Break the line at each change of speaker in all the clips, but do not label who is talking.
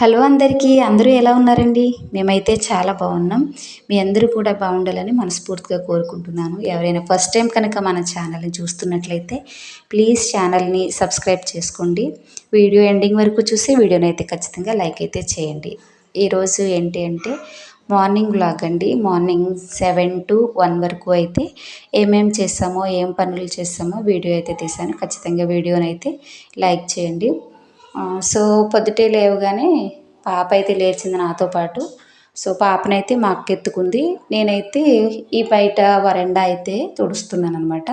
Hello అందరికీ అందరూ ఎలా ఉన్నారండి? మేమైతే చాలా బాగున్నాం. మీ అందరూ కూడా బాగుండాలని మనస్ఫూర్తిగా కోరుకుంటున్నాను. ఎవరైనా ఫస్ట్ టైం కనుక మన ఛానల్ని చూస్తున్నట్లయితే ప్లీజ్ ఛానల్ని సబ్స్క్రైబ్ చేసుకోండి. వీడియో ఎండింగ్ వరకు చూసి వీడియోని అయితే ఖచ్చితంగా లైక్ అయితే చేయండి. ఈరోజు ఏంటి అంటే మార్నింగ్ బ్లాగ్ అండి. మార్నింగ్ సెవెన్ టు వన్ వరకు అయితే ఏమేం చేస్తామో ఏం పనులు చేస్తామో వీడియో అయితే తీసాను. ఖచ్చితంగా వీడియోని అయితే లైక్ చేయండి. సో పొద్దుటే లేవగానే పాప అయితే లేచింది నాతో పాటు. సో పాపనైతే మా అక్క ఎత్తుకుంది. నేనైతే ఈ బయట వరండా అయితే తుడుస్తున్నాను అనమాట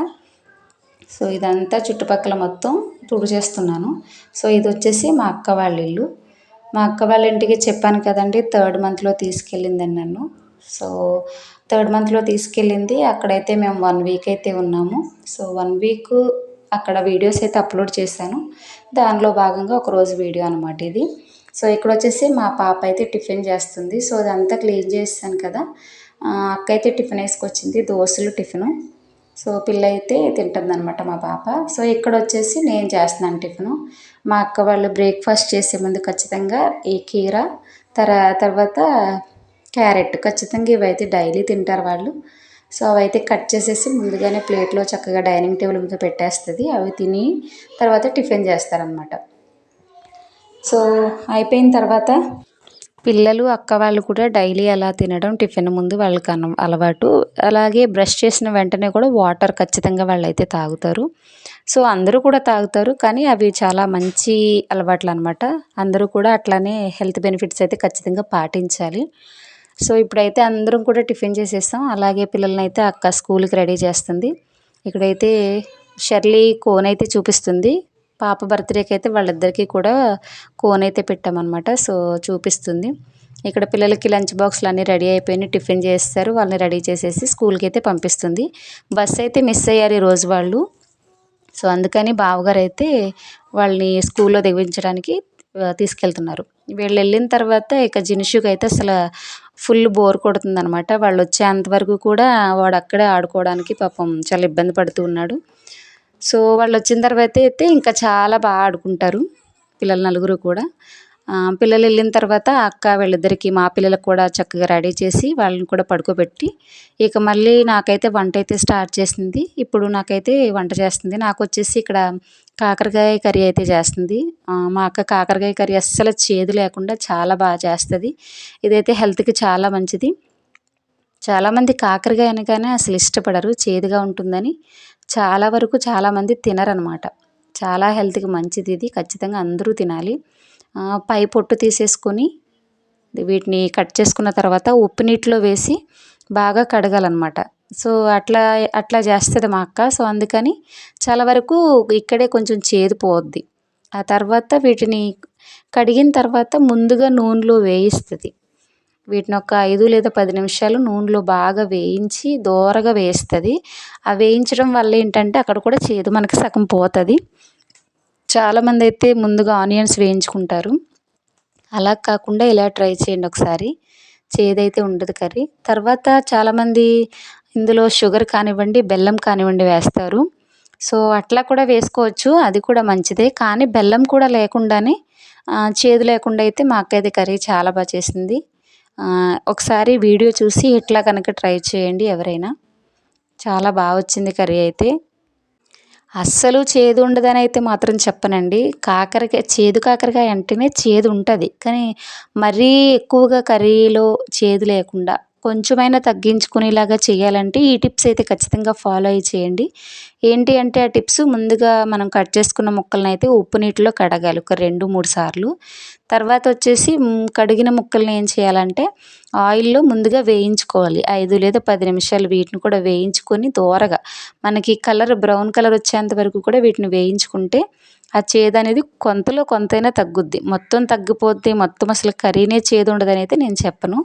సో ఇదంతా చుట్టుపక్కల మొత్తం తుడిచేస్తున్నాను. సో ఇది వచ్చేసి మా అక్క వాళ్ళ ఇల్లు. మా అక్క వాళ్ళ ఇంటికి చెప్పాను కదండి థర్డ్ మంత్లో తీసుకెళ్ళిందని నన్ను. సో థర్డ్ మంత్లో తీసుకెళ్ళింది. అక్కడైతే మేము వన్ వీక్ అయితే ఉన్నాము. సో వన్ వీక్ అక్కడ వీడియోస్ అయితే అప్లోడ్ చేశాను. దానిలో భాగంగా ఒకరోజు వీడియో అనమాట ఇది. సో ఇక్కడ వచ్చేసి మా పాప అయితే టిఫిన్ చేస్తుంది. సో అదంతా క్లీన్ చేస్తాను కదా. అక్క అయితే టిఫిన్ వేసుకొచ్చింది. దోశలు టిఫిను. సో పిల్ల అయితే తింటుందనమాట మా పాప. సో ఇక్కడ వచ్చేసి నేను చేస్తున్నాను టిఫిను. మా అక్క వాళ్ళు బ్రేక్ఫాస్ట్ చేసే ముందు ఖచ్చితంగా ఈ కీర తర తర్వాత క్యారెట్ ఖచ్చితంగా ఇవైతే డైలీ తింటారు వాళ్ళు. సో అవైతే కట్ చేసేసి ముందుగానే ప్లేట్లో చక్కగా డైనింగ్ టేబుల్ మీద పెట్టేస్తుంది. అవి తిని తర్వాత టిఫిన్ చేస్తారనమాట సో అయిపోయిన తర్వాత పిల్లలు అక్క వాళ్ళు కూడా డైలీ అలా తినడం టిఫిన్ ముందు వాళ్ళకి అన అలవాటు. అలాగే బ్రష్ చేసిన వెంటనే కూడా వాటర్ ఖచ్చితంగా వాళ్ళైతే తాగుతారు. సో అందరూ కూడా తాగుతారు కానీ అవి చాలా మంచి అలవాట్లు అనమాట అందరూ కూడా అట్లానే హెల్త్ బెనిఫిట్స్ అయితే ఖచ్చితంగా పాటించాలి. సో ఇప్పుడైతే అందరం కూడా టిఫిన్ చేసేస్తాం. అలాగే పిల్లల్ని అయితే అక్క స్కూల్కి రెడీ చేస్తుంది. ఇక్కడైతే షర్లీ కోన్ అయితే చూపిస్తుంది. పాప బర్త్డేకి అయితే వాళ్ళిద్దరికీ కూడా కోన్ అయితే పెట్టామన్నమాట. సో చూపిస్తుంది. ఇక్కడ పిల్లలకి లంచ్ బాక్స్లు అన్నీ రెడీ అయిపోయినాయి. టిఫిన్ చేస్తారు. వాళ్ళని రెడీ చేసేసి స్కూల్కి అయితే పంపిస్తుంది. బస్ అయితే మిస్ అయ్యారు ఈరోజు వాళ్ళు. సో అందుకని బావగారు అయితే వాళ్ళని స్కూల్లో దిగించడానికి తీసుకెళ్తున్నారు. వీళ్ళు వెళ్ళిన తర్వాత ఇక జినుషుకి అయితే అసలు ఫుల్ బోర్ కొడుతుంది అనమాట వాళ్ళు వచ్చేంతవరకు కూడా వాడు అక్కడే ఆడుకోవడానికి పాపం చాలా ఇబ్బంది పడుతూ ఉన్నాడు. సో వాళ్ళు వచ్చిన తర్వాత అయితే ఇంకా చాలా బాగా ఆడుకుంటారు పిల్లలు నలుగురు కూడా. పిల్లలు వెళ్ళిన తర్వాత అక్క వీళ్ళిద్దరికి మా పిల్లలకు కూడా చక్కగా రెడీ చేసి వాళ్ళని కూడా పడుకోబెట్టి ఇక మళ్ళీ నాకైతే వంట అయితే స్టార్ట్ చేసింది. ఇప్పుడు నాకైతే వంట చేస్తుంది. నాకు వచ్చేసి ఇక్కడ కాకరకాయ కర్రీ అయితే చేస్తుంది. మా అక్క కాకరకాయ కర్రీ అస్సలు చేదు లేకుండా చాలా బాగా చేస్తుంది. ఇదైతే హెల్త్కి చాలా మంచిది. చాలామంది కాకరకాయ అనగానే అసలు ఇష్టపడరు చేదుగా ఉంటుందని. చాలా వరకు చాలామంది తినరనమాట. చాలా హెల్త్కి మంచిది ఇది ఖచ్చితంగా అందరూ తినాలి. పై పొట్టు తీసేసుకొని వీటిని కట్ చేసుకున్న తర్వాత ఉప్పు నీటిలో వేసి బాగా కడగాలన్నమాట. సో అట్లా అట్లా చేస్తుంది మా అక్క. సో అందుకని చాలా వరకు ఇక్కడే కొంచెం చేదు పోద్ది. ఆ తర్వాత వీటిని కడిగిన తర్వాత ముందుగా నూనెలో వేయిస్తుంది. వీటిని ఒక ఐదు లేదా పది నిమిషాలు నూనెలో బాగా వేయించి దోరగా వేస్తుంది. ఆ వేయించడం వల్ల ఏంటంటే అక్కడ కూడా చేదు మనకి సగం పోతుంది. చాలామంది అయితే ముందుగా ఆనియన్స్ వేయించుకుంటారు. అలా కాకుండా ఇలా ట్రై చేయండి ఒకసారి. చేదైతే ఉండదు కర్రీ. తర్వాత చాలామంది ఇందులో షుగర్ కానివ్వండి బెల్లం కానివ్వండి వేస్తారు. సో అట్లా కూడా వేసుకోవచ్చు. అది కూడా మంచిదే. కానీ బెల్లం కూడా లేకుండానే చేదు లేకుండా అయితే మా అక్క అయితే కర్రీ చాలా బాగా చేసింది. ఒకసారి వీడియో చూసి ఇట్లా కనుక ట్రై చేయండి ఎవరైనా. చాలా బాగా వచ్చింది కర్రీ అయితే. అస్సలు చేదు ఉండదని అయితే మాత్రం చెప్పనండి. కాకరకాయ చేదు కాకరకాయ అంటేనే చేదు ఉంటుంది. కానీ మరీ ఎక్కువగా కర్రీలో చేదు లేకుండా కొంచెమైనా తగ్గించుకునేలాగా చేయాలంటే ఈ టిప్స్ అయితే ఖచ్చితంగా ఫాలో అయ్యి చేయండి. ఏంటి అంటే ఆ టిప్స్ ముందుగా మనం కట్ చేసుకున్న ముక్కలను అయితే ఉప్పు నీటిలో కడగాలి ఒక రెండు మూడు సార్లు. తర్వాత వచ్చేసి కడిగిన ముక్కల్ని ఏం చేయాలంటే ఆయిల్లో ముందుగా వేయించుకోవాలి. ఐదు లేదా పది నిమిషాలు వీటిని కూడా వేయించుకొని దోరగా మనకి కలర్ బ్రౌన్ కలర్ వచ్చేంత వరకు కూడా వీటిని వేయించుకుంటే ఆ చేదు అనేది కొంతలో కొంతైనా తగ్గుద్ది. మొత్తం తగ్గిపోద్ది మొత్తం అసలు కర్రీనే చేదు ఉండదని అయితే నేను చెప్పను.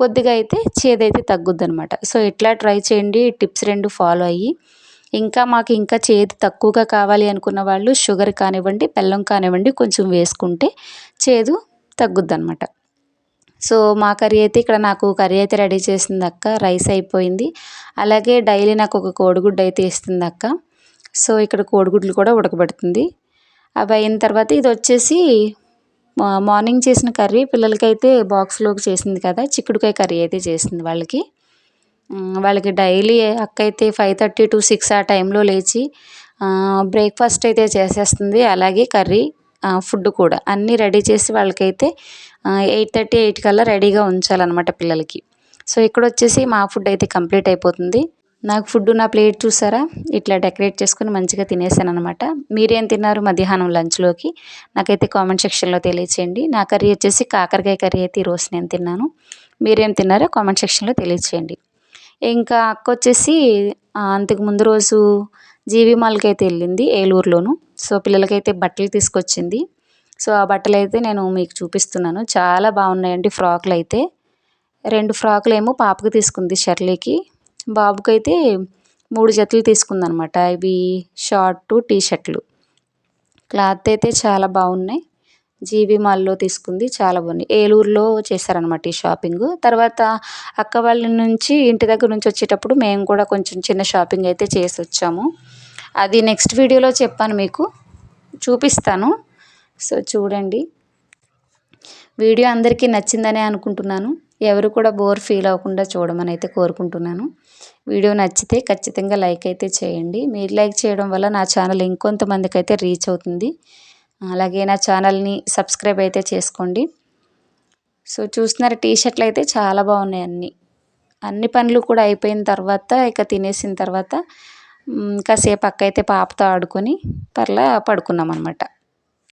కొద్దిగా అయితే చేదైతే తగ్గుద్ది అనమాట సో ఇట్లా ట్రై చేయండి. టిప్స్ రెండు ఫాలో అయ్యి. ఇంకా మాకు ఇంకా చేదు తక్కువగా కావాలి అనుకున్న వాళ్ళు షుగర్ కానివ్వండి బెల్లం కానివ్వండి కొంచెం వేసుకుంటే చేదు తగ్గుద్ది అనమాట సో మా కర్రీ అయితే ఇక్కడ నాకు కర్రీ అయితే రెడీ చేసింది అక్క రైస్ అయిపోయింది. అలాగే డైలీ నాకు ఒక కోడిగుడ్డు అయితే ఇస్తుంది అక్క సో ఇక్కడ కోడిగుడ్లు కూడా ఉడకబెడుతుంది. అవి అయిన తర్వాత ఇది వచ్చేసి మార్నింగ్ చేసిన కర్రీ పిల్లలకైతే బాక్స్లోకి చేసింది కదా చిక్కుడుకాయ కర్రీ అయితే చేసింది వాళ్ళకి. వాళ్ళకి డైలీ అక్క అయితే ఫైవ్ థర్టీ టు సిక్స్ ఆ టైంలో లేచి బ్రేక్ఫాస్ట్ అయితే చేసేస్తుంది. అలాగే కర్రీ ఫుడ్ కూడా అన్నీ రెడీ చేసి వాళ్ళకైతే ఎయిట్ థర్టీ ఎయిట్ కల్లా రెడీగా ఉంచాలన్నమాట పిల్లలకి. సో ఇక్కడ వచ్చేసి మా ఫుడ్ అయితే కంప్లీట్ అయిపోతుంది. నాకు ఫుడ్ నా ప్లేట్ చూసారా? ఇట్లా డెకరేట్ చేసుకుని మంచిగా తినేసాను అనమాట మీరేం తిన్నారు మధ్యాహ్నం లంచ్లోకి? నాకైతే కామెంట్ సెక్షన్లో తెలియచేయండి. నా కర్రీ వచ్చేసి కాకరకాయ కర్రీ అయితే ఈరోజు నేను తిన్నాను. మీరేం తిన్నారో కామెంట్ సెక్షన్లో తెలియచేయండి. ఇంకా అక్క వచ్చేసి అంతకు ముందు రోజు జీవి మాల్కి అయితే వెళ్ళింది ఏలూరులోను. సో పిల్లలకైతే బట్టలు తీసుకొచ్చింది. సో ఆ బట్టలు అయితే నేను మీకు చూపిస్తున్నాను. చాలా బాగున్నాయండి ఫ్రాక్లు అయితే. రెండు ఫ్రాకులు ఏమో పాపకు తీసుకుంది షర్లీకి. బాబుకైతే మూడు జతలు తీసుకుందనమాట. ఇవి షార్ట్ టీ షర్ట్లు క్లాత్ అయితే చాలా బాగున్నాయి. జీబీ మాల్లో తీసుకుంది చాలా బాగున్నాయి ఏలూరులో చేశారనమాట ఈ షాపింగ్. తర్వాత అక్క వాళ్ళ నుంచి ఇంటి దగ్గర నుంచి వచ్చేటప్పుడు మేము కూడా కొంచెం చిన్న షాపింగ్ అయితే చేసి వచ్చాము అది నెక్స్ట్ వీడియోలో చెప్పాను మీకు. చూపిస్తాను. సో చూడండి. వీడియో అందరికీ నచ్చిందనే అనుకుంటున్నాను. ఎవరు కూడా బోర్ ఫీల్ అవ్వకుండా చూడమని అయితే కోరుకుంటున్నాను. వీడియో నచ్చితే ఖచ్చితంగా లైక్ అయితే చేయండి. మీరు లైక్ చేయడం వల్ల నా ఛానల్ ఇంకొంతమందికి అయితే రీచ్ అవుతుంది. అలాగే నా ఛానల్ని సబ్స్క్రైబ్ అయితే చేసుకోండి. సో చూస్తున్నారు టీ షర్ట్లు అయితే చాలా బాగున్నాయి అన్నీ. అన్ని పనులు కూడా అయిపోయిన తర్వాత ఇక తినేసిన తర్వాత మ్, కాసేపు అక్క అయితే పాపతో ఆడుకొని పర్లా పడుకున్నాం అనమాట